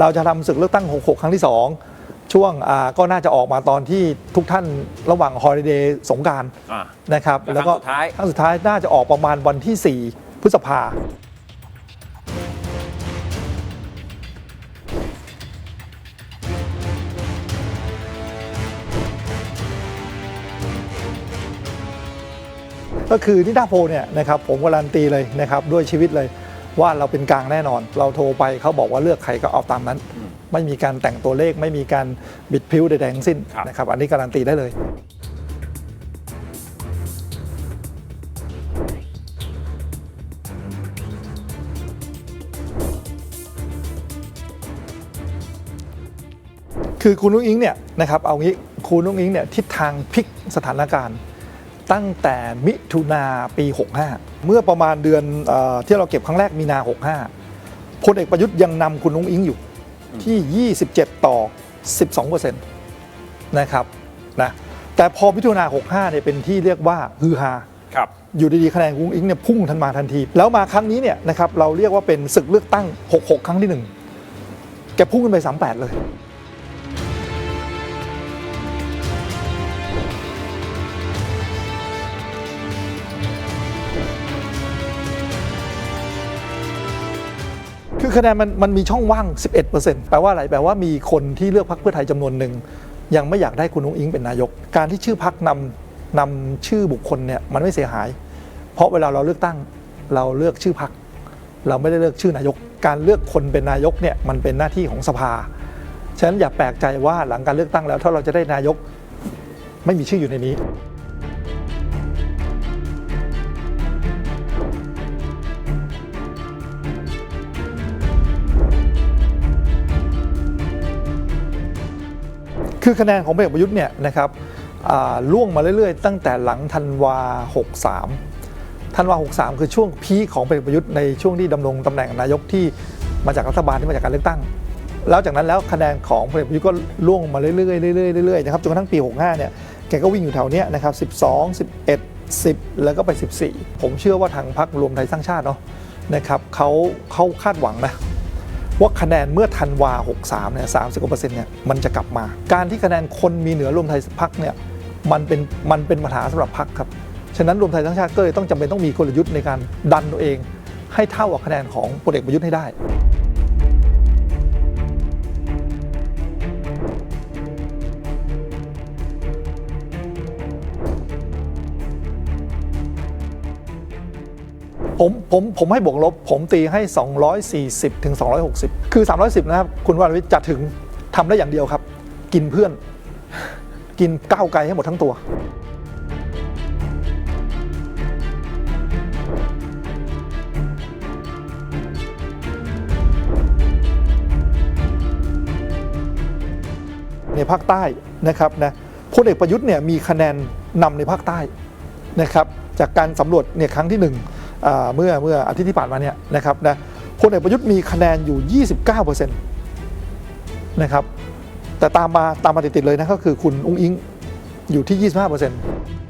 เราจะทำศึกเลือกตั้ง 66 ครั้งที่ 2 ช่วงอ่าก็น่าจะออกมาตอนที่ทุกท่านระหว่างฮอลิเดย์สงกรารอ่านะครับแล้วครั้งสุดท้ายครั้งสุดท้ายน่าจะออกประมาณวันที่ 4 พฤษภาก็คือนิดาโพลเนี่ยนะครับผมการันตีเลยนะครับด้วยชีวิตเลย ว่าเราเป็นกลางแน่นอน เราโทรไปเขาบอกว่าเลือกใครก็เอาตามนั้น ไม่มีการแต่งตัวเลขไม่มีการบิดพิ้วใดๆทั้งสิ้นครับนะครับอันนี้การันตีได้เลยคือคุณนุ้งอิงเนี่ยนะครับเอางี้คุณนุ้งอิงเนี่ยทิศทางพลิกสถานการณ์ ตั้งแต่มิถุนาปี 65 เมื่อประมาณเดือนเออที่เราเก็บครั้งแรกมีนา 65พลเอกประยุทธ์ยังนำคุณนุ้งอิงอยู่ที่ 27 ต่อ 12%นะครับนะแต่พอมิถุนา 65 เนี่ยเป็นที่เรียกว่าฮือฮาครับ อยู่ดีๆคะแนนคุณนุ้งอิงเนี่ยพุ่งทันมาทันที แล้วมาครั้งนี้เนี่ยนะครับเราเรียกว่าเป็นศึกเลือกตั้ง 66 ครั้งที่ 1 แกพุ่งขึ้นไป 38 เลย คือคะแนนมันมันมีช่องว่าง 11%แปลว่าอะไร แปลว่ามีคนที่เลือกพรรคเพื่อไทยจำนวนหนึ่ง ยังไม่อยากได้คุณนุ้งอิงเป็นนายก การที่ชื่อพรรคนำนำชื่อบุคคลเนี่ยมันไม่เสียหาย เพราะเวลาเราเลือกตั้งเราเลือกชื่อพรรคเราไม่ได้เลือกชื่อนายก การเลือกคนเป็นนายกเนี่ยมันเป็นหน้าที่ของสภา ฉะนั้นอย่าแปลกใจว่าหลังการเลือกตั้งแล้วถ้าเราจะได้นายกไม่มีชื่ออยู่ในนี้ คือคะแนนของพลเอกประยุทธ์เนี่ยนะครับล่วงมาเรื่อยๆ ตั้งแต่หลังธันวา 63 ธันวา 63 คือช่วงพีของพลเอกประยุทธ์ในช่วงที่ดำรงตำแหน่งนายกที่มาจากรัฐบาลที่มาจากการเลือกตั้ง แล้วจากนั้นแล้วคะแนนของพลเอกประยุทธ์ก็ล่วงมาเรื่อยๆเรื่อยๆเรื่อยๆนะครับจนกระทั่งปี 65 เนี่ยแกก็วิ่งอยู่แถวเนี้ยนะครับ 12 11 10 แล้วก็ไป 14 ผมเชื่อว่าทางพรรครวมไทยสร้างชาติเนาะนะครับเขาเขาคาดหวังนะ ว่าคะแนนเมื่อธันวา 63 เนี่ย 30กว่าเปอร์เซ็นต์เนี่ย มันจะกลับมา การที่คะแนนคนมีเหนือรวมไทยพักเนี่ย มันเป็น มันเป็นปัญหาสำหรับพักครับ ฉะนั้นรวมไทยทั้งชาติก็เลยต้องจำเป็นต้องมีกลยุทธ์ในการดันตัวเอง ให้เท่ากับคะแนนของพลเอกประยุทธ์ให้ได้ ผมผมผมให้บวกลบ ผมตีให้ 240ถึง260 คือ 310 นะครับ คุณวรวิทย์จะถึงทำได้อย่างเดียวครับ กินเพื่อน กินก้าวไกลให้หมดทั้งตัวในภาคใต้นะครับนะพลเอกประยุทธ์เนี่ยมีคะแนนนำในภาคใต้นะครับจากการสำรวจเนี่ยครั้งที่หนึ่ง เมื่อเมื่ออาทิตย์ที่ผ่านมาเนี่ยนะครับนะพลเอกประยุทธ์มีคะแนนอยู่ 29%นะครับแต่ตามมาตามมาติดๆเลยนะก็คือคุณอุ้งอิงอยู่ที่ 25%